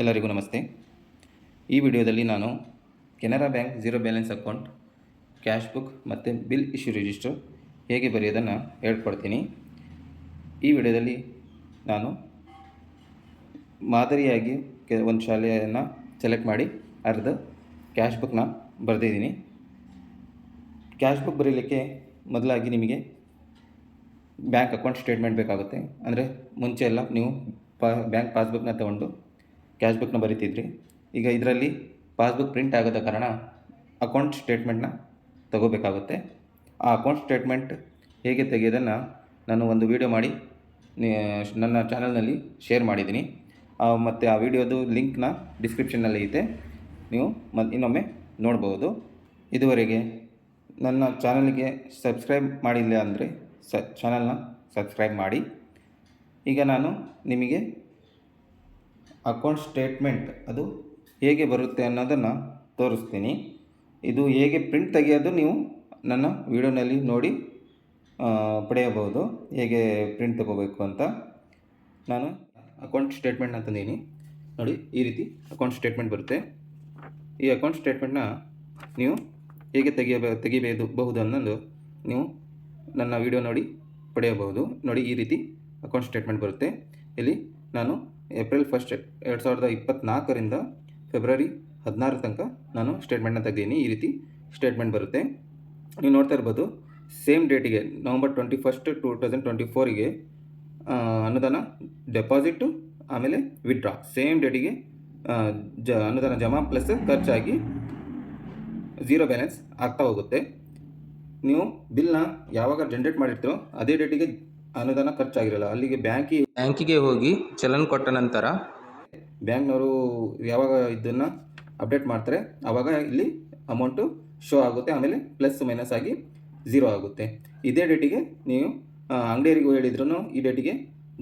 ಎಲ್ಲರಿಗೂ ನಮಸ್ತೆ. ಈ ವಿಡಿಯೋದಲ್ಲಿ ನಾನು Canara bank zero balance account, cash book ಮತ್ತು ಬಿಲ್ ಇಶ್ಯೂ ರಿಜಿಸ್ಟರ್ ಹೇಗೆ ಬರೆಯೋದನ್ನು ಹೇಳ್ಕೊಡ್ತೀನಿ. ಈ ವಿಡಿಯೋದಲ್ಲಿ ನಾನು ಮಾದರಿಯಾಗಿ ಒಂದು ಶಾಲೆಯನ್ನು ಸೆಲೆಕ್ಟ್ ಮಾಡಿ ಅರ್ಧ ಕ್ಯಾಶ್ ಬುಕ್ನ ಬರೆದಿದ್ದೀನಿ. ಕ್ಯಾಶ್ ಬುಕ್ ಬರೀಲಿಕ್ಕೆ ಮೊದಲಾಗಿ ನಿಮಗೆ ಬ್ಯಾಂಕ್ ಅಕೌಂಟ್ ಸ್ಟೇಟ್ಮೆಂಟ್ ಬೇಕಾಗುತ್ತೆ. ಅಂದರೆ ಮುಂಚೆ ಎಲ್ಲ ನೀವು ಪಾ ಬ್ಯಾಂಕ್ ಪಾಸ್ಬುಕ್ನ ತೊಗೊಂಡು ಕ್ಯಾಶ್ ಬುಕ್ನ ಬರಿತಿದ್ರಿ. ಈಗ ಇದರಲ್ಲಿ ಪಾಸ್ಬುಕ್ ಪ್ರಿಂಟ್ ಆಗದ ಕಾರಣ ಅಕೌಂಟ್ ಸ್ಟೇಟ್ಮೆಂಟ್ನ ತಗೋಬೇಕಾಗುತ್ತೆ. ಆ ಅಕೌಂಟ್ ಸ್ಟೇಟ್ಮೆಂಟ್ ಹೇಗೆ ತೆಗೆಯೋದನ್ನು ನಾನು ಒಂದು ವಿಡಿಯೋ ಮಾಡಿ ನನ್ನ ಚಾನಲ್ನಲ್ಲಿ ಶೇರ್ ಮಾಡಿದ್ದೀನಿ. ಮತ್ತು ಆ ವಿಡಿಯೋದು ಲಿಂಕ್ನ ಡಿಸ್ಕ್ರಿಪ್ಷನ್ನಲ್ಲಿ ಇದೆ ನೀವು ಮ ಇನ್ನೊಮ್ಮೆ ನೋಡ್ಬೋದು. ಇದುವರೆಗೆ ನನ್ನ ಚಾನಲ್ಗೆ ಸಬ್ಸ್ಕ್ರೈಬ್ ಮಾಡಿಲ್ಲ ಅಂದರೆ ಸ ಚಾನಲ್ನ ಸಬ್ಸ್ಕ್ರೈಬ್ ಮಾಡಿ. ಈಗ ನಾನು ನಿಮಗೆ ಅಕೌಂಟ್ ಸ್ಟೇಟ್ಮೆಂಟ್ ಅದು ಹೇಗೆ ಬರುತ್ತೆ ಅನ್ನೋದನ್ನು ತೋರಿಸ್ತೀನಿ. ಇದು ಹೇಗೆ ಪ್ರಿಂಟ್ ತೆಗೆಯೋದು ನೀವು ನನ್ನ ವಿಡಿಯೋನಲ್ಲಿ ನೋಡಿ ಪಡೆಯಬಹುದು. ಹೇಗೆ ಪ್ರಿಂಟ್ ತಗೋಬೇಕು ಅಂತ ನಾನು ಅಕೌಂಟ್ ಸ್ಟೇಟ್ಮೆಂಟ್ನ ತಂದೀನಿ ನೋಡಿ, ಈ ರೀತಿ ಅಕೌಂಟ್ ಸ್ಟೇಟ್ಮೆಂಟ್ ಬರುತ್ತೆ. ಈ ಅಕೌಂಟ್ ಸ್ಟೇಟ್ಮೆಂಟ್ನ ನೀವು ಹೇಗೆ ತೆಗೆಯಬ ತೆಗಿಬೇದು ಬಹುದು ಅನ್ನೋದು ನೀವು ನನ್ನ ವಿಡಿಯೋ ನೋಡಿ, ಪಡೆಯಬಹುದು. ನೋಡಿ, ಈ ರೀತಿ ಅಕೌಂಟ್ ಸ್ಟೇಟ್ಮೆಂಟ್ ಬರುತ್ತೆ. ಇಲ್ಲಿ ನಾನು ಏಪ್ರಿಲ್ ಫಸ್ಟ್ ಎರಡು ಸಾವಿರದ ಇಪ್ಪತ್ತ್ನಾಲ್ಕರಿಂದ ಫೆಬ್ರವರಿ ಹದಿನಾರು ತನಕ ನಾನು ಸ್ಟೇಟ್ಮೆಂಟ್ನ ತೆಗೆದೀನಿ. ಈ ರೀತಿ ಸ್ಟೇಟ್ಮೆಂಟ್ ಬರುತ್ತೆ. ನೀವು ನೋಡ್ತಾ ಇರ್ಬೋದು, ಸೇಮ್ ಡೇಟಿಗೆ November twenty first two thousand twenty ಫೋರಿಗೆ ಅನುದಾನ ಡೆಪಾಸಿಟ್ಟು ಆಮೇಲೆ ವಿಡ್ರಾ ಸೇಮ್ ಡೇಟಿಗೆ ಜ, ಅನುದಾನ ಜಮಾ ಪ್ಲಸ್ ಖರ್ಚಾಗಿ ಝೀರೋ ಬ್ಯಾಲೆನ್ಸ್ ಆಗ್ತಾ ಹೋಗುತ್ತೆ. ನೀವು ಬಿಲ್ನ ಯಾವಾಗ ಜನ್ರೇಟ್ ಮಾಡಿರ್ತೀರೋ ಅದೇ ಡೇಟಿಗೆ ಅನುದಾನ ಖರ್ಚಾಗಿರಲ್ಲ. ಅಲ್ಲಿಗೆ ಬ್ಯಾಂಕಿ ಬ್ಯಾಂಕಿಗೆ ಹೋಗಿ ಚಲನ್ ಕೊಟ್ಟ ನಂತರ ಬ್ಯಾಂಕ್ನವರು ಯಾವಾಗ ಇದನ್ನು ಅಪ್ಡೇಟ್ ಮಾಡ್ತಾರೆ ಆವಾಗ ಇಲ್ಲಿ ಅಮೌಂಟು ಶೋ ಆಗುತ್ತೆ. ಆಮೇಲೆ ಪ್ಲಸ್ ಮೈನಸ್ ಆಗಿ ಝೀರೋ ಆಗುತ್ತೆ. ಇದೇ ಡೇಟಿಗೆ ನೀವು ಅಂಗಡಿಯರಿಗೂ ಅಂಗಡಿಯವರಿಗೂ ಹೇಳಿದ್ರು ಈ ಡೇಟಿಗೆ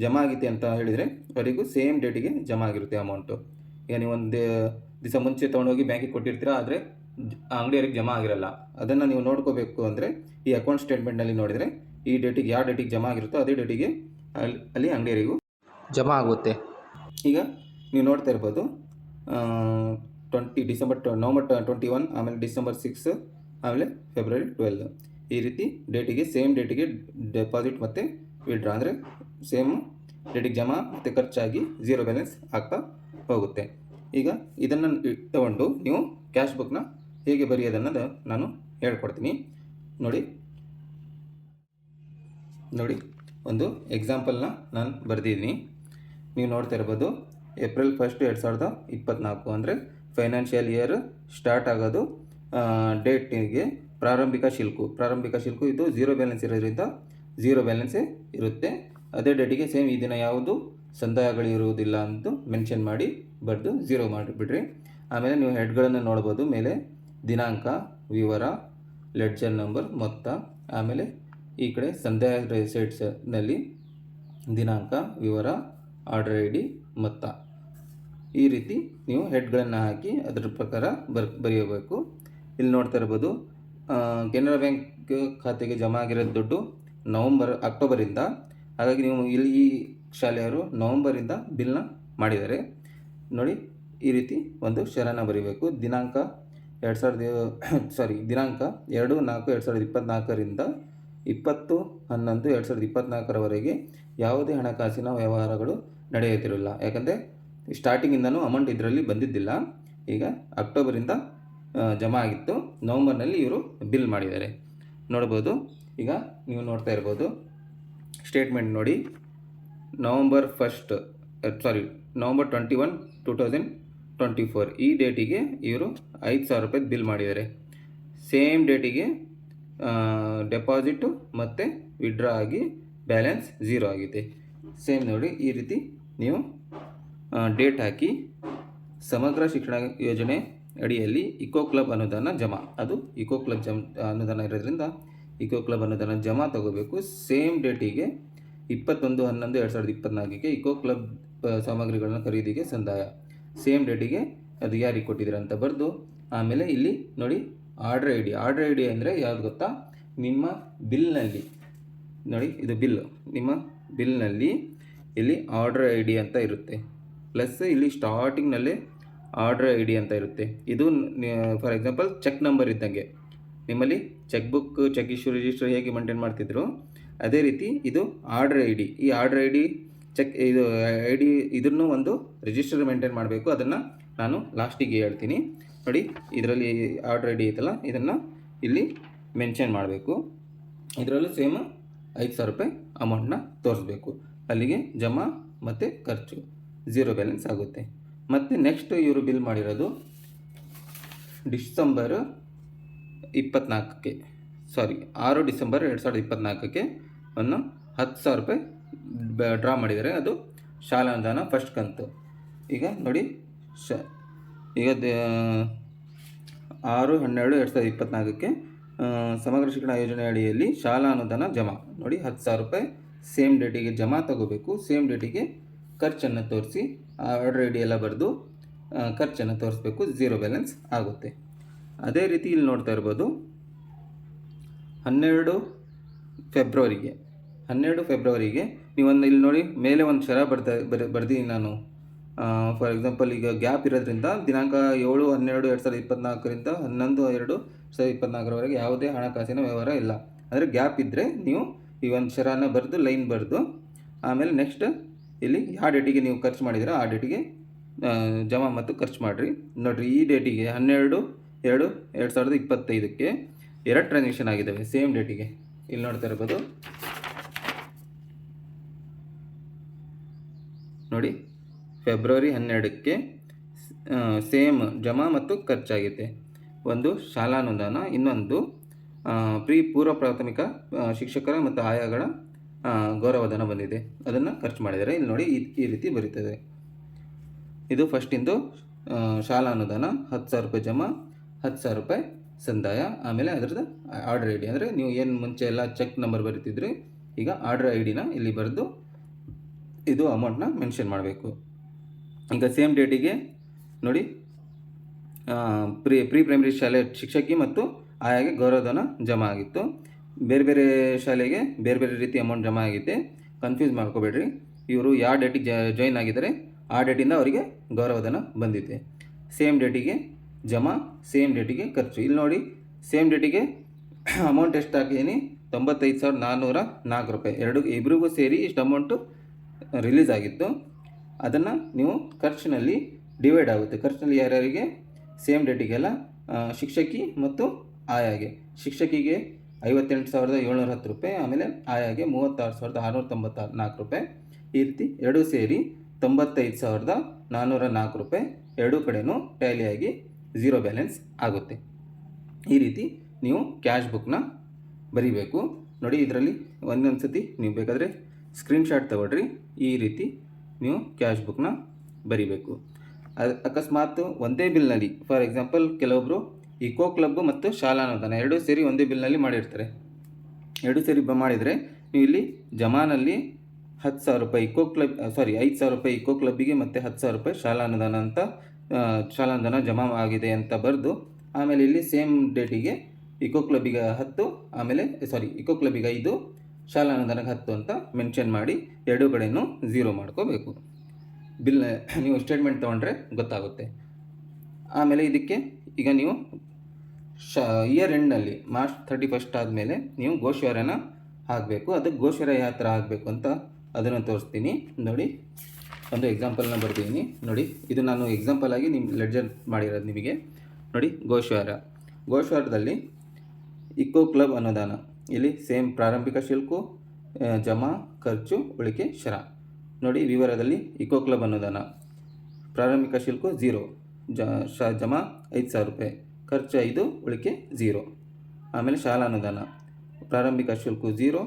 ಜಮಾ ಆಗಿದೆ ಅಂತ ಹೇಳಿದರೆ ಅವರಿಗೂ ಸೇಮ್ ಡೇಟಿಗೆ ಜಮಾ ಆಗಿರುತ್ತೆ ಅಮೌಂಟು. ಈಗ ನೀವು ಒಂದು ದಿವಸ ಮುಂಚೆ ತೊಗೊಂಡೋಗಿ ಬ್ಯಾಂಕಿಗೆ ಕೊಟ್ಟಿರ್ತೀರ ಆದರೆ ಅಂಗಡಿಯವರಿಗೆ ಜಮಾ ಆಗಿರಲ್ಲ. ಅದನ್ನು ನೀವು ನೋಡ್ಕೋಬೇಕು ಅಂದರೆ ಈ ಅಕೌಂಟ್ ಸ್ಟೇಟ್ಮೆಂಟ್ನಲ್ಲಿ ನೋಡಿದರೆ ಈ ಡೇಟಿಗೆ ಯಾವ ಡೇಟಿಗೆ ಜಮಾ ಆಗಿರುತ್ತೋ ಅದೇ ಡೇಟಿಗೆ ಅಲ್ಲಿ ಅಲ್ಲಿ ಅಂಗಡಿಯರಿಗೂ ಜಮಾ ಆಗುತ್ತೆ. ಈಗ ನೀವು ನೋಡ್ತಾ ಇರ್ಬೋದು ಟ್ವೆಂಟಿ ಡಿಸೆಂಬರ್ ಟ್ವ ನವಂಬರ್ ಟ್ವೆಂಟಿ ಒನ್ ಆಮೇಲೆ ಡಿಸೆಂಬರ್ ಸಿಕ್ಸ್ ಆಮೇಲೆ ಫೆಬ್ರವರಿ ಟ್ವೆಲ್ ಈ ರೀತಿ ಡೇಟಿಗೆ ಸೇಮ್ ಡೇಟಿಗೆ ಡೆಪಾಸಿಟ್ ಮತ್ತು ವಿಡ್ರಾ ಅಂದರೆ ಸೇಮ್ ಡೇಟಿಗೆ ಜಮಾ ಮತ್ತು ಖರ್ಚಾಗಿ ಝೀರೋ ಬ್ಯಾಲೆನ್ಸ್ ಆಗ್ತಾ ಹೋಗುತ್ತೆ. ಈಗ ಇದನ್ನು ತಗೊಂಡು ನೀವು ಕ್ಯಾಶ್ ಬುಕ್ನ ಹೇಗೆ ಬರೆಯೋದನ್ನೋದು ನಾನು ಹೇಳ್ಕೊಡ್ತೀನಿ. ನೋಡಿ. ನೋಡಿ, ಒಂದು ಎಕ್ಸಾಂಪಲ್ನ ನಾನು ಬರೆದಿದ್ದೀನಿ. ನೀವು ನೋಡ್ತಾ ಇರ್ಬೋದು ಏಪ್ರಿಲ್ ಫಸ್ಟ್ ಎರಡು ಸಾವಿರದ ಇಪ್ಪತ್ತ್ನಾಲ್ಕು ಅಂದರೆ ಫೈನಾನ್ಷಿಯಲ್ ಇಯರ್ ಸ್ಟಾರ್ಟ್ ಆಗೋದು ಡೇಟಿಗೆ ಪ್ರಾರಂಭಿಕ ಶಿಲ್ಕು. ಪ್ರಾರಂಭಿಕ ಶಿಲ್ಕು ಇದು ಝೀರೋ ಬ್ಯಾಲೆನ್ಸ್ ಇರೋದ್ರಿಂದ ಝೀರೋ ಬ್ಯಾಲೆನ್ಸೇ ಇರುತ್ತೆ. ಅದೇ ಡೇಟಿಗೆ ಸೇಮ್ ಈ ದಿನ ಯಾವುದು ಸಂದಾಯಗಳು ಇರುವುದಿಲ್ಲ ಅಂತ ಮೆನ್ಷನ್ ಮಾಡಿ, ಬರೆದು ಝೀರೋ ಮಾಡಿಬಿಡ್ರಿ. ಆಮೇಲೆ ನೀವು ಹೆಡ್ಗಳನ್ನು ನೋಡ್ಬೋದು, ಮೇಲೆ ದಿನಾಂಕ, ವಿವರ ಲೆಡ್ಜರ್ ನಂಬರ್ ಮೊತ್ತ, ಆಮೇಲೆ ಈ ಕಡೆ ಸಂಧ್ಯಾ ರೆಸೈಟ್ಸ್ನಲ್ಲಿ ದಿನಾಂಕ, ವಿವರ, ಆರ್ಡರ್ ಐ ಡಿ ಮೊತ್ತ. ಈ ರೀತಿ ನೀವು ಹೆಡ್ಗಳನ್ನು ಹಾಕಿ ಅದರ ಪ್ರಕಾರ ಬರ್, ಬರೆಯಬೇಕು. ಇಲ್ಲಿ ನೋಡ್ತಾ ಇರ್ಬೋದು ಕೆನರಾ ಬ್ಯಾಂಕ್ ಖಾತೆಗೆ ಜಮಾ ಆಗಿರೋ ದುಡ್ಡು ನವಂಬರ್, ಅಕ್ಟೋಬರಿಂದ. ಹಾಗಾಗಿ ನೀವು ಇಲ್ಲಿ ಈ ಶಾಲೆಯವರು ನವಂಬರಿಂದ ಬಿಲ್ನ ಮಾಡಿದ್ದಾರೆ. ನೋಡಿ, ಈ ರೀತಿ ಒಂದು ಶರಣ ಬರೀಬೇಕು. ದಿನಾಂಕ ಎರಡು ಸಾವಿರದ ಸಾರಿ ದಿನಾಂಕ ಎರಡು ನಾಲ್ಕು ಎರಡು ಸಾವಿರದ ಇಪ್ಪತ್ತ್ನಾಲ್ಕರಿಂದ ಇಪ್ಪತ್ತು, ಹನ್ನೊಂದು, ಎರಡು ಸಾವಿರದ ಇಪ್ಪತ್ತ್ನಾಲ್ಕರವರೆಗೆ ಯಾವುದೇ ಹಣಕಾಸಿನ ವ್ಯವಹಾರಗಳು ನಡೆಯುತ್ತಿರಲಿಲ್ಲ. ಯಾಕಂದರೆ ಸ್ಟಾರ್ಟಿಂಗಿಂದನೂ ಅಮೌಂಟ್ ಇದರಲ್ಲಿ ಬಂದಿದ್ದಿಲ್ಲ. ಈಗ ಅಕ್ಟೋಬರಿಂದ ಜಮಾ ಆಗಿತ್ತು. ನವಂಬರ್ನಲ್ಲಿ ಇವರು ಬಿಲ್ ಮಾಡಿದ್ದಾರೆ. ನೋಡ್ಬೋದು. ಈಗ ನೀವು ನೋಡ್ತಾ ಇರ್ಬೋದು. ಸ್ಟೇಟ್ಮೆಂಟ್ ನೋಡಿ. November first sorry November twenty one two thousand twenty four ಈ ಡೇಟಿಗೆ ಇವರು ಐದು ಸಾವಿರ ರೂಪಾಯಿ ಬಿಲ್ ಮಾಡಿದ್ದಾರೆ. ಸೇಮ್ ಡೇಟಿಗೆ ಡೆಪಾಸಿಟು ಮತ್ತು ವಿಡ್ರಾ ಆಗಿ ಬ್ಯಾಲೆನ್ಸ್ ಝೀರೋ ಆಗಿದೆ. ಸೇಮ್ ನೋಡಿ, ಈ ರೀತಿ ನೀವು ಡೇಟ್ ಹಾಕಿ ಸಮಗ್ರ ಶಿಕ್ಷಣ ಯೋಜನೆ ಅಡಿಯಲ್ಲಿ ಇಕೋ ಕ್ಲಬ್ ಅನುದಾನ ಜಮಾ. ಅದು ಇಕೋ ಕ್ಲಬ್ ಜಮ್, ಅನುದಾನ ಇರೋದ್ರಿಂದ ಇಕೋ ಕ್ಲಬ್ ಅನುದಾನ ಜಮಾ ತಗೋಬೇಕು. ಸೇಮ್ ಡೇಟಿಗೆ ಇಪ್ಪತ್ತೊಂದು, ಹನ್ನೊಂದು, ಎರಡು ಸಾವಿರದ ಇಪ್ಪತ್ತ್ನಾಲ್ಕಿಗೆ ಇಕೋ ಕ್ಲಬ್ ಸಾಮಗ್ರಿಗಳನ್ನು ಖರೀದಿಗೆ ಸಂದಾಯ. ಸೇಮ್ ಡೇಟಿಗೆ ಅದು ಯಾರಿಗೆ ಕೊಟ್ಟಿದ್ದೀರ ಅಂತ ಬರೆದು, ಆಮೇಲೆ ಇಲ್ಲಿ ನೋಡಿ order I D order I D ಅಂದರೆ ಯಾವ್ದು ಗೊತ್ತಾ? ನಿಮ್ಮ ಬಿಲ್ನಲ್ಲಿ. ನೋಡಿ, ಇದು ಬಿಲ್. ನಿಮ್ಮ ಬಿಲ್ನಲ್ಲಿ ಇಲ್ಲಿ ಆರ್ಡರ್ ಐ ಡಿ ಅಂತ ಇರುತ್ತೆ. ಪ್ಲಸ್ ಇಲ್ಲಿ ಸ್ಟಾರ್ಟಿಂಗ್ನಲ್ಲಿ ಆರ್ಡ್ರ್ ಐ ಡಿ ಅಂತ ಇರುತ್ತೆ. ಇದು ಫಾರ್ ಎಕ್ಸಾಂಪಲ್ ಚೆಕ್ ನಂಬರ್ ಇದ್ದಂಗೆ. ನಿಮ್ಮಲ್ಲಿ check book check issue register ಹೇಗೆ ಮೇಂಟೈನ್ ಮಾಡ್ತಿದ್ರು? ಅದೇ ರೀತಿ ಇದು ಆರ್ಡ್ರ್ ಐ ಡಿ ಈ ಆರ್ಡ್ರ್ ಐ ಡಿ ಚೆಕ್ ಇದು ಐ ಡಿ ಇದನ್ನು ಒಂದು ರಿಜಿಸ್ಟರ್ ಮೇಂಟೈನ್ ಮಾಡಬೇಕು. ಅದನ್ನು ನಾನು ಲಾಸ್ಟಿಗೆ ಹೇಳ್ತೀನಿ. ನೋಡಿ, ಇದರಲ್ಲಿ ಆರ್ಡ್ರ್ ಐ ಡಿ ಐತಲ್ಲ, ಇದನ್ನು ಇಲ್ಲಿ ಮೆನ್ಷನ್ ಮಾಡಬೇಕು. ಇದರಲ್ಲೂ ಸೇಮ್ ಐದು ಸಾವಿರ ರೂಪಾಯಿ ಅಮೌಂಟ್ನ ತೋರಿಸ್ಬೇಕು. ಅಲ್ಲಿಗೆ ಜಮಾ ಮತ್ತು ಖರ್ಚು ಝೀರೋ ಬ್ಯಾಲೆನ್ಸ್ ಆಗುತ್ತೆ. ಮತ್ತು ನೆಕ್ಸ್ಟ್ ಇವರು ಬಿಲ್ ಮಾಡಿರೋದು ಡಿಸೆಂಬರ್ ಇಪ್ಪತ್ನಾಲ್ಕಕ್ಕೆ ಸಾರಿ ಆರು ಡಿಸೆಂಬರ್ ಎರಡು ಸಾವಿರದ ಇಪ್ಪತ್ನಾಲ್ಕಕ್ಕೆ ಒಂದು ಹತ್ತು ಸಾವಿರ ರೂಪಾಯಿ ಡ್ರಾ ಮಾಡಿದ್ದಾರೆ. ಅದು ಶಾಲಾ ಅನುದಾನ ಫಸ್ಟ್ ಕಂತು. ಈಗ ನೋಡಿ, ಶ ಈಗ ಆರು, ಹನ್ನೆರಡು, ಎರಡು ಸಾವಿರದ ಇಪ್ಪತ್ತ್ನಾಲ್ಕಕ್ಕೆ ಸಮಗ್ರ ಶಿಕ್ಷಣ ಯೋಜನೆ ಅಡಿಯಲ್ಲಿ ಶಾಲಾ ಅನುದಾನ ಜಮಾ. ನೋಡಿ, ಹತ್ತು ಸಾವಿರ ರೂಪಾಯಿ ಸೇಮ್ ಡೇಟಿಗೆ ಜಮಾ ತಗೋಬೇಕು. ಸೇಮ್ ಡೇಟಿಗೆ ಖರ್ಚನ್ನು ತೋರಿಸಿ ಆರ್ಡರ್ ಐ ಡಿ ಎಲ್ಲ ಬರೆದು ಖರ್ಚನ್ನು ತೋರಿಸ್ಬೇಕು. ಝೀರೋ ಬ್ಯಾಲೆನ್ಸ್ ಆಗುತ್ತೆ. ಅದೇ ರೀತಿ ಇಲ್ಲಿ ನೋಡ್ತಾ ಇರ್ಬೋದು. ಹನ್ನೆರಡು ಫೆಬ್ರವರಿಗೆ ಹನ್ನೆರಡು ಫೆಬ್ರವರಿಗೆ ನೀವೊಂದು ಇಲ್ಲಿ ನೋಡಿ, ಮೇಲೆ ಒಂದು ಶರ ಬರ್ತಾ, ಬರ್ ಬರ್ದೀನಿ ನಾನು. ಫಾರ್ ಎಕ್ಸಾಂಪಲ್ ಈಗ ಗ್ಯಾಪ್ ಇರೋದ್ರಿಂದ ದಿನಾಂಕ ಏಳು, ಹನ್ನೆರಡು, ಎರಡು ಸಾವಿರದ ಇಪ್ಪತ್ನಾಲ್ಕರಿಂದ ಹನ್ನೊಂದು, ಎರಡು ಎರಡು ಸಾವಿರದ ಇಪ್ಪತ್ನಾಲ್ಕರವರೆಗೆ ಯಾವುದೇ ಹಣಕಾಸಿನ ವ್ಯವಹಾರ ಇಲ್ಲ. ಅಂದರೆ ಗ್ಯಾಪ್ ಇದ್ದರೆ ನೀವು ಈ ಒಂದು ಶರಾನ ಬರೆದು, ಲೈನ್ ಬರೆದು, ಆಮೇಲೆ ನೆಕ್ಸ್ಟ್ ಇಲ್ಲಿ ಯಾವ ಡೇಟಿಗೆ ನೀವು ಖರ್ಚು ಮಾಡಿದ್ದೀರೋ ಆ ಡೇಟಿಗೆ ಜಮಾ ಮತ್ತು ಖರ್ಚು ಮಾಡಿರಿ. ನೋಡಿರಿ, ಈ ಡೇಟಿಗೆ ಹನ್ನೆರಡು, ಎರಡು ಎರಡು ಸಾವಿರದ ಇಪ್ಪತ್ತೈದಕ್ಕೆ ಎರಡು ಟ್ರಾನ್ಸಾಕ್ಷನ್ ಆಗಿದ್ದಾವೆ ಸೇಮ್ ಡೇಟಿಗೆ ಇಲ್ಲಿ ನೋಡ್ತಾ ಇರ್ಬೋದು. ನೋಡಿ ಫೆಬ್ರವರಿ ಹನ್ನೆರಡಕ್ಕೆ ಸೇಮ್ ಜಮಾ ಮತ್ತು ಖರ್ಚಾಗಿದೆ. ಒಂದು ಶಾಲಾ ಅನುದಾನ ಇನ್ನೊಂದು ಪ್ರೀ, ಪೂರ್ವ ಪ್ರಾಥಮಿಕ ಶಿಕ್ಷಕರ ಮತ್ತು ಆಯಾಗಳ ಗೌರವಧನ ಬಂದಿದೆ. ಅದನ್ನು ಖರ್ಚು ಮಾಡಿದ್ದಾರೆ. ಇಲ್ಲಿ ನೋಡಿ ಈ ರೀತಿ ಬರೀತದೆ. ಇದು ಫಸ್ಟಿಂದು ಶಾಲಾ ಅನುದಾನ ಹತ್ತು ಸಾವಿರ ರೂಪಾಯಿ ಜಮಾ, ಹತ್ತು ಸಾವಿರ ರೂಪಾಯಿ ಸಂದಾಯ, ಆಮೇಲೆ ಅದರದ್ದು ಆರ್ಡರ್ ಐ ಡಿ ಅಂದರೆ ನೀವು ಏನು ಮುಂಚೆ ಎಲ್ಲ ಚೆಕ್ ನಂಬರ್ ಬರೀತಿದ್ರಿ, ಈಗ ಆರ್ಡರ್ ಐ ಡಿನ ಇಲ್ಲಿ ಬರೆದು ಇದು ಅಮೌಂಟ್ನ ಮೆನ್ಷನ್ ಮಾಡಬೇಕು. ಈಗ ಸೇಮ್ ಡೇಟಿಗೆ ನೋಡಿ ಪ್ರೀ ಪ್ರಿ ಪ್ರೀ ಪ್ರೈಮರಿ ಶಾಲೆ ಶಿಕ್ಷಕಿ ಮತ್ತು ಆಯಾಗೆ ಗೌರವಧನ ಜಮಾ ಆಗಿತ್ತು. ಬೇರೆ ಬೇರೆ ಶಾಲೆಗೆ ಬೇರೆ ಬೇರೆ ರೀತಿ ಅಮೌಂಟ್ ಜಮಾ ಆಗಿದೆ ಕನ್ಫ್ಯೂಸ್ ಮಾಡ್ಕೋಬೇಡ್ರಿ. ಇವರು ಯಾವ ಡೇಟಿಗೆ ಜಾಯಿನ್ ಆಗಿದ್ದಾರೆ, ಆ ಡೇಟಿಂದ ಅವರಿಗೆ ಗೌರವಧನ ಬಂದಿದೆ. ಸೇಮ್ ಡೇಟಿಗೆ ಜಮಾ ಸೇಮ್ ಡೇಟಿಗೆ ಖರ್ಚು. ಇಲ್ಲಿ ನೋಡಿ ಸೇಮ್ ಡೇಟಿಗೆ ಅಮೌಂಟ್ ಎಷ್ಟು ಹಾಕಿದ್ದೀನಿ ತೊಂಬತ್ತೈದು ಸಾವಿರದ ನಾನ್ನೂರ ನಾಲ್ಕು ರೂಪಾಯಿ. ಎರಡು ಇಬ್ಬರಿಗೂ ಸೇರಿ ಇಷ್ಟು ಅಮೌಂಟು ರಿಲೀಸ್ ಆಗಿತ್ತು. ಅದನ್ನು ನೀವು ಖರ್ಚಿನಲ್ಲಿ ಡಿವೈಡ್ ಆಗುತ್ತೆ. ಖರ್ಚಿನಲ್ಲಿ ಯಾರ್ಯಾರಿಗೆ? ಸೇಮ್ ಡೇಟಿಗೆಲ್ಲ ಶಿಕ್ಷಕಿ ಮತ್ತು ಆಯಾಗೆ. ಶಿಕ್ಷಕಿಗೆ ಐವತ್ತೆಂಟು ಸಾವಿರದ ಏಳ್ನೂರ ಹತ್ತು ರೂಪಾಯಿ, ಆಮೇಲೆ ಆಯಾಗೆ ಮೂವತ್ತಾರು ಸಾವಿರದ ಆರುನೂರ ತೊಂಬತ್ತಾರು, ನಾಲ್ಕು ರೂಪಾಯಿ. ಈ ರೀತಿ ಎರಡೂ ಸೇರಿ ತೊಂಬತ್ತೈದು ಸಾವಿರದ ನಾನ್ನೂರ ನಾಲ್ಕು ರೂಪಾಯಿ, ಎರಡೂ ಕಡೆಯೂ ಟ್ಯಾಲಿಯಾಗಿ ಝೀರೋ ಬ್ಯಾಲೆನ್ಸ್ ಆಗುತ್ತೆ. ಈ ರೀತಿ ನೀವು ಕ್ಯಾಶ್ ಬುಕ್ನ ಬರಿಬೇಕು. ನೋಡಿ ಇದರಲ್ಲಿ ಒಂದೊಂದು ಸತಿ ನೀವು ಬೇಕಾದರೆ ಸ್ಕ್ರೀನ್ಶಾಟ್ ತೊಗೊಳ್ರಿ. ಈ ರೀತಿ ನೀವು ಕ್ಯಾಶ್ ಬುಕ್ನ ಬರಿಬೇಕು. ಅದು ಅಕಸ್ಮಾತ್ ಒಂದೇ ಬಿಲ್ನಲ್ಲಿ ಫಾರ್ ಎಕ್ಸಾಂಪಲ್ ಕೆಲವೊಬ್ಬರು ಇಕೋ ಕ್ಲಬ್ ಮತ್ತು ಶಾಲಾ ಅನುದಾನ ಎರಡೂ ಸೇರಿ ಒಂದೇ ಬಿಲ್ನಲ್ಲಿ ಮಾಡಿರ್ತಾರೆ. ಎರಡು ಸೇರಿ ಬ ಮಾಡಿದರೆ ನೀವು ಇಲ್ಲಿ ಜಮಾನಲ್ಲಿ ಹತ್ತು ಸಾವಿರ ರೂಪಾಯಿ ಇಕೋ ಕ್ಲಬ್ ಸಾರಿ ಐದು ಸಾವಿರ ರೂಪಾಯಿ ಇಕೋ ಕ್ಲಬ್ಬಿಗೆ ಮತ್ತು ಹತ್ತು ಸಾವಿರ ರೂಪಾಯಿ ಶಾಲಾ ಅನುದಾನ ಅಂತ ಶಾಲಾ ಅನುದಾನ ಜಮಾ ಆಗಿದೆ ಅಂತ ಬರೆದು, ಆಮೇಲೆ ಇಲ್ಲಿ ಸೇಮ್ ಡೇಟಿಗೆ ಇಕೋ ಕ್ಲಬ್ಬಿಗೆ ಹತ್ತು, ಆಮೇಲೆ ಸಾರಿ ಇಕೋ ಕ್ಲಬ್ಬಿಗೆ ಐದು ಶಾಲಾ ಅನುದಾನಕ್ಕೆ ಹತ್ತು ಅಂತ ಮೆನ್ಷನ್ ಮಾಡಿ ಎರಡೂ ಕಡೆಯೂ ಝೀರೋ ಮಾಡ್ಕೋಬೇಕು. ಬಿಲ್, ನೀವು ಸ್ಟೇಟ್ಮೆಂಟ್ ತೊಗೊಂಡ್ರೆ ಗೊತ್ತಾಗುತ್ತೆ. ಆಮೇಲೆ ಇದಕ್ಕೆ ಈಗ ನೀವು ಶ ಇಯರ್ ಎಂಡ್ನಲ್ಲಿ ಮಾರ್ಚ್ ಥರ್ಟಿ ಫಸ್ಟ್ ಆದಮೇಲೆ ನೀವು ಗೋಶ್ವರನ ಹಾಕಬೇಕು. ಅದು ಗೋಶ್ವರ ಯಾವ ಥರ ಹಾಕಬೇಕು ಅಂತ ಅದನ್ನು ತೋರಿಸ್ತೀನಿ. ನೋಡಿ, ಒಂದು ಎಕ್ಸಾಂಪಲ್ನ ಬರ್ತೀನಿ ನೋಡಿ, ಇದು ನಾನು ಎಕ್ಸಾಂಪಲ್ ಆಗಿ ನಿಮ್ಮ ಲೆಡ್ಜರ್ ಮಾಡಿರೋದು ನಿಮಗೆ. ನೋಡಿ ಗೋಶ್ವಾರ ಗೋಶ್ವಾರದಲ್ಲಿ ಇಕೋ ಕ್ಲಬ್ ಅನುದಾನ ಇಲ್ಲಿ ಸೇಮ್ ಪ್ರಾರಂಭಿಕ ಶುಲ್ಕು ಜಮಾ, ಖರ್ಚು, ಉಳಿಕೆ, ಶರ. ನೋಡಿ ವಿವರದಲ್ಲಿ ಇಕೋ ಕ್ಲಬ್ ಅನುದಾನ ಪ್ರಾರಂಭಿಕ ಶುಲ್ಕು ಝೀರೋ ಜ, ಶ, ಜಮಾ ಐದು ಸಾವಿರ ರೂಪಾಯಿ, ಖರ್ಚು ಐದು, ಉಳಿಕೆ ಝೀರೋ ಆಮೇಲೆ ಶಾಲಾ ಅನುದಾನ. ಪ್ರಾರಂಭಿಕ ಶುಲ್ಕು ಝೀರೋ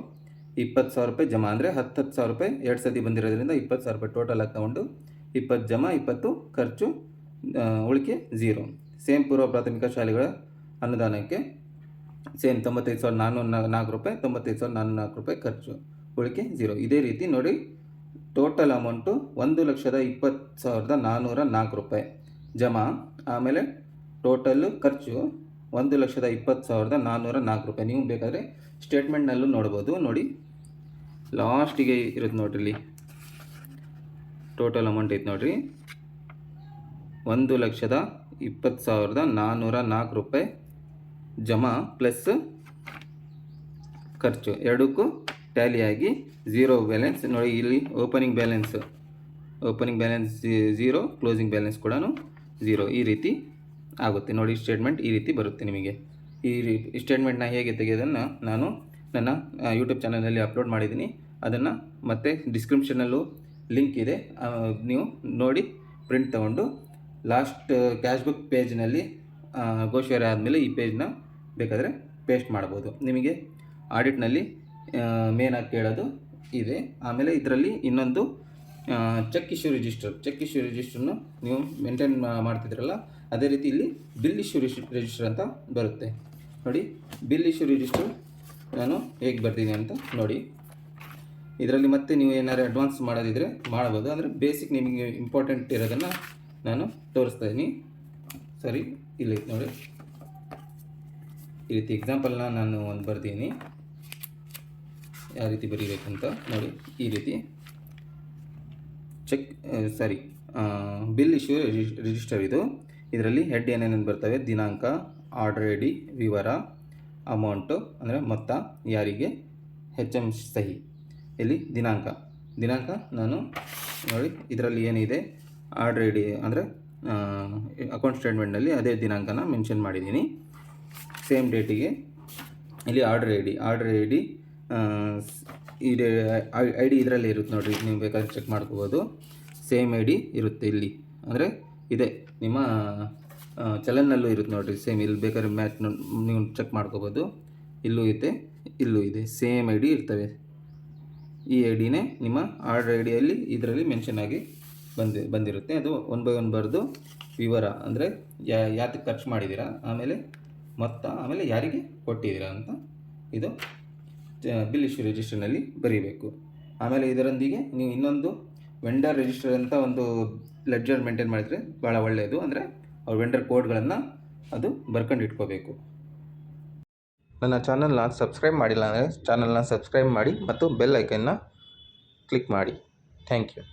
ಇಪ್ಪತ್ತು ಸಾವಿರ ರೂಪಾಯಿ ಜಮಾ ಅಂದರೆ ಹತ್ತು ಹತ್ತು ಸಾವಿರ ರೂಪಾಯಿ, ಎರಡು ಸತಿ ಬಂದಿರೋದ್ರಿಂದ ಇಪ್ಪತ್ತು ಸಾವಿರ ರೂಪಾಯಿ ಟೋಟಲ್ ತಗೊಂಡು ಇಪ್ಪತ್ತು ಜಮಾ, ಇಪ್ಪತ್ತು ಖರ್ಚು ಉಳಿಕೆ ಝೀರೋ ಸೇಮ್ ಪೂರ್ವ ಪ್ರಾಥಮಿಕ ಶಾಲೆಗಳ ಅನುದಾನಕ್ಕೆ ಸೇಮ್ ತೊಂಬತ್ತೈದು ಸಾವಿರದ ನಾನ್ನೂರ ನಾಲ್ಕು ರೂಪಾಯಿ, ತೊಂಬತ್ತೈದು ಸಾವಿರದ ನಾನ್ನೂರ ನಾಲ್ಕು ರೂಪಾಯಿ ಖರ್ಚು. ಉಳಿಕೆ ಜೀರೋ ಇದೇ ರೀತಿ ನೋಡಿ ಟೋಟಲ್ ಅಮೌಂಟು ಒಂದು ಲಕ್ಷದ ಇಪ್ಪತ್ತು ಸಾವಿರದ ನಾನ್ನೂರ ನಾಲ್ಕು ರೂಪಾಯಿ. ಜಮಾ ಆಮೇಲೆ ಟೋಟಲ್ಲು ಖರ್ಚು ಒಂದು ಲಕ್ಷದ ಇಪ್ಪತ್ತು ಸಾವಿರದ ನಾನ್ನೂರ ನಾಲ್ಕು ರೂಪಾಯಿ. ನೀವು ಬೇಕಾದರೆ ಸ್ಟೇಟ್ಮೆಂಟ್ನಲ್ಲೂ ನೋಡ್ಬೋದು. ನೋಡಿ ಲಾಸ್ಟಿಗೆ ಇರುತ್ತೆ ನೋಡ್ರಿ. ಟೋಟಲ್ ಅಮೌಂಟ್ ಐತೆ ನೋಡಿರಿ. ಒಂದು ಲಕ್ಷದ ಇಪ್ಪತ್ತು ಸಾವಿರದ ನಾನ್ನೂರ ನಾಲ್ಕು ರೂಪಾಯಿ. ಜಮಾ ಪ್ಲಸ್ ಖರ್ಚು. ಎರಡಕ್ಕೂ ಟ್ಯಾಲಿಯಾಗಿ ಝೀರೋ ಬ್ಯಾಲೆನ್ಸ್ ನೋಡಿ ಇಲ್ಲಿ opening balance opening balance zero closing balance ಕೂಡ ಝೀರೋ ಈ ರೀತಿ ಆಗುತ್ತೆ. ನೋಡಿ ಸ್ಟೇಟ್ಮೆಂಟ್ ಈ ರೀತಿ ಬರುತ್ತೆ ನಿಮಗೆ. ಈ ರೀ ಸ್ಟೇಟ್ಮೆಂಟ್ನ ಹೇಗೆ ತೆಗೆಯೋದನ್ನು ನಾನು ನನ್ನ ಯೂಟ್ಯೂಬ್ ಚಾನಲಲ್ಲಿ ಅಪ್ಲೋಡ್ ಮಾಡಿದ್ದೀನಿ. ಅದನ್ನು ಮತ್ತೆ ಡಿಸ್ಕ್ರಿಪ್ಷನಲ್ಲೂ ಲಿಂಕ್ ಇದೆ. ನೀವು ನೋಡಿ ಪ್ರಿಂಟ್ ತಗೊಂಡು ಲಾಸ್ಟ್ ಕ್ಯಾಶ್ ಬುಕ್ ಪೇಜ್ನಲ್ಲಿ ಘೋಷಣೆ ಆದಮೇಲೆ ಈ ಪೇಜ್ನ ಬೇಕಾದರೆ ಪೇಸ್ಟ್ ಮಾಡ್ಬೋದು. ನಿಮಗೆ ಆಡಿಟ್ನಲ್ಲಿ ಮೇನಾಗಿ ಕೇಳೋದು ಇದೆ. ಆಮೇಲೆ ಇದರಲ್ಲಿ ಇನ್ನೊಂದು check issue register check issue ರಿಜಿಸ್ಟರ್ನು ನೀವು ಮೇಂಟೈನ್ ಮಾಡ್ತಿದ್ರಲ್ಲ, ಅದೇ ರೀತಿ ಇಲ್ಲಿ ಬಿಲ್ ಇಶ್ಯೂ ರಿಜಿಸ್ಟರ್ ಅಂತ ಬರುತ್ತೆ. ನೋಡಿ ಬಿಲ್ ಇಶ್ಯೂ ರಿಜಿಸ್ಟರ್ ನಾನು ಹೇಗೆ ಬರ್ತೀನಿ ಅಂತ ನೋಡಿ. ಇದರಲ್ಲಿ ಮತ್ತೆ ನೀವು ಏನಾದ್ರು ಅಡ್ವಾನ್ಸ್ ಮಾಡೋದಿದ್ರೆ ಮಾಡ್ಬೋದು. ಅಂದರೆ ಬೇಸಿಕ್ ನಿಮಗೆ ಇಂಪಾರ್ಟೆಂಟ್ ಇರೋದನ್ನು ನಾನು ತೋರಿಸ್ತಾ ಇದ್ದೀನಿ ಸರಿ, ಇಲ್ಲಿ ನೋಡಿ. ಈ ರೀತಿ ಎಕ್ಸಾಂಪಲ್ನ ನಾನು ಒಂದು ಬರ್ತೀನಿ ಯಾವ ರೀತಿ ಬರೀಬೇಕಂತ ನೋಡಿ, ಈ ರೀತಿ. Check sorry bill issue register ಇದು. ಇದರಲ್ಲಿ ಹೆಡ್ ಏನೇನೇನು ಬರ್ತವೆ? ದಿನಾಂಕ ಆರ್ಡರ್ ಐ ಡಿ ವಿವರ ಅಮೌಂಟು ಅಂದರೆ ಮೊತ್ತ, ಯಾರಿಗೆ? ಹೆಚ್ ಎಂ ಸಹಿ. ಇಲ್ಲಿ ದಿನಾಂಕ. ದಿನಾಂಕ ನಾನು ನೋಡಿ, ಇದರಲ್ಲಿ ಏನಿದೆ? ಆರ್ಡರ್ ಐ ಡಿ ಅಂದರೆ ಅಕೌಂಟ್ ಸ್ಟೇಟ್ಮೆಂಟ್ನಲ್ಲಿ ಅದೇ ದಿನಾಂಕನ ಮೆನ್ಷನ್ ಮಾಡಿದ್ದೀನಿ ಸೇಮ್ ಡೇಟಿಗೆ ಇಲ್ಲಿ order I D order I D I D ಇದರಲ್ಲಿ ಇರುತ್ತೆ ನೋಡಿರಿ. ನೀವು ಬೇಕಾದ್ರೆ ಚೆಕ್ ಮಾಡ್ಕೋಬೋದು. ಸೇಮ್ ಐ ಡಿ ಇರುತ್ತೆ ಇಲ್ಲಿ. ಅಂದರೆ ಇದೆ. ನಿಮ್ಮ ಚಲನ್ನಲ್ಲೂ ಇರುತ್ತೆ ನೋಡಿರಿ. ಸೇಮ್ ಇಲ್ಲಿ ಬೇಕಾದ್ರೆ ಮ್ಯಾಚ್ ನೀವು ಚೆಕ್ ಮಾಡ್ಕೋಬೋದು. ಇಲ್ಲೂ ಇದೆ ಇಲ್ಲೂ ಇದೆ. ಸೇಮ್ ಐ ಡಿ ಇರ್ತವೆ. ಈ ಐ ಡಿನೇ ನಿಮ್ಮ ಆರ್ಡರ್ ಐ ಡಿಯಲ್ಲಿ ಇದರಲ್ಲಿ ಮೆನ್ಷನ್ ಆಗಿ ಬಂದಿ, ಬಂದಿರುತ್ತೆ. ಅದು ಒನ್ ಬೈ ಒನ್ ಬರೆದು ವಿವರ. ಅಂದರೆ ಯಾ ಯಾತಕ್ಕೆ ಖರ್ಚು ಮಾಡಿದ್ದೀರಾ? ಆಮೇಲೆ ಮೊತ್ತ ಆಮೇಲೆ ಯಾರಿಗೆ ಕೊಟ್ಟಿದ್ದೀರಾ ಅಂತ ಇದು ಬಿಲ್ ಇಶ್ಯೂ ರಿಜಿಸ್ಟರ್ನಲ್ಲಿ ಬರೀಬೇಕು. ಆಮೇಲೆ ಇದರೊಂದಿಗೆ ನೀವು ಇನ್ನೊಂದು ವೆಂಡರ್ ರಿಜಿಸ್ಟರ್ ಅಂತ ಒಂದು ಲೆಡ್ಜರ್ ಮೇಂಟೈನ್ ಮಾಡಿದರೆ ಭಾಳ ಒಳ್ಳೆಯದು ಅಂದರೆ ಅವ್ರ ವೆಂಡರ್ ಕೋಡ್ಗಳನ್ನು ಅದು ಬರ್ಕೊಂಡು ಇಟ್ಕೋಬೇಕು. ನನ್ನ ಚಾನಲ್ನ ಸಬ್ಸ್ಕ್ರೈಬ್ ಮಾಡಿಲ್ಲ ಅಂದರೆ ಚಾನಲ್ನ ಸಬ್ಸ್ಕ್ರೈಬ್ ಮಾಡಿ ಮತ್ತು ಬೆಲ್ ಐಕನ್ನ ಕ್ಲಿಕ್ ಮಾಡಿ. Thank you.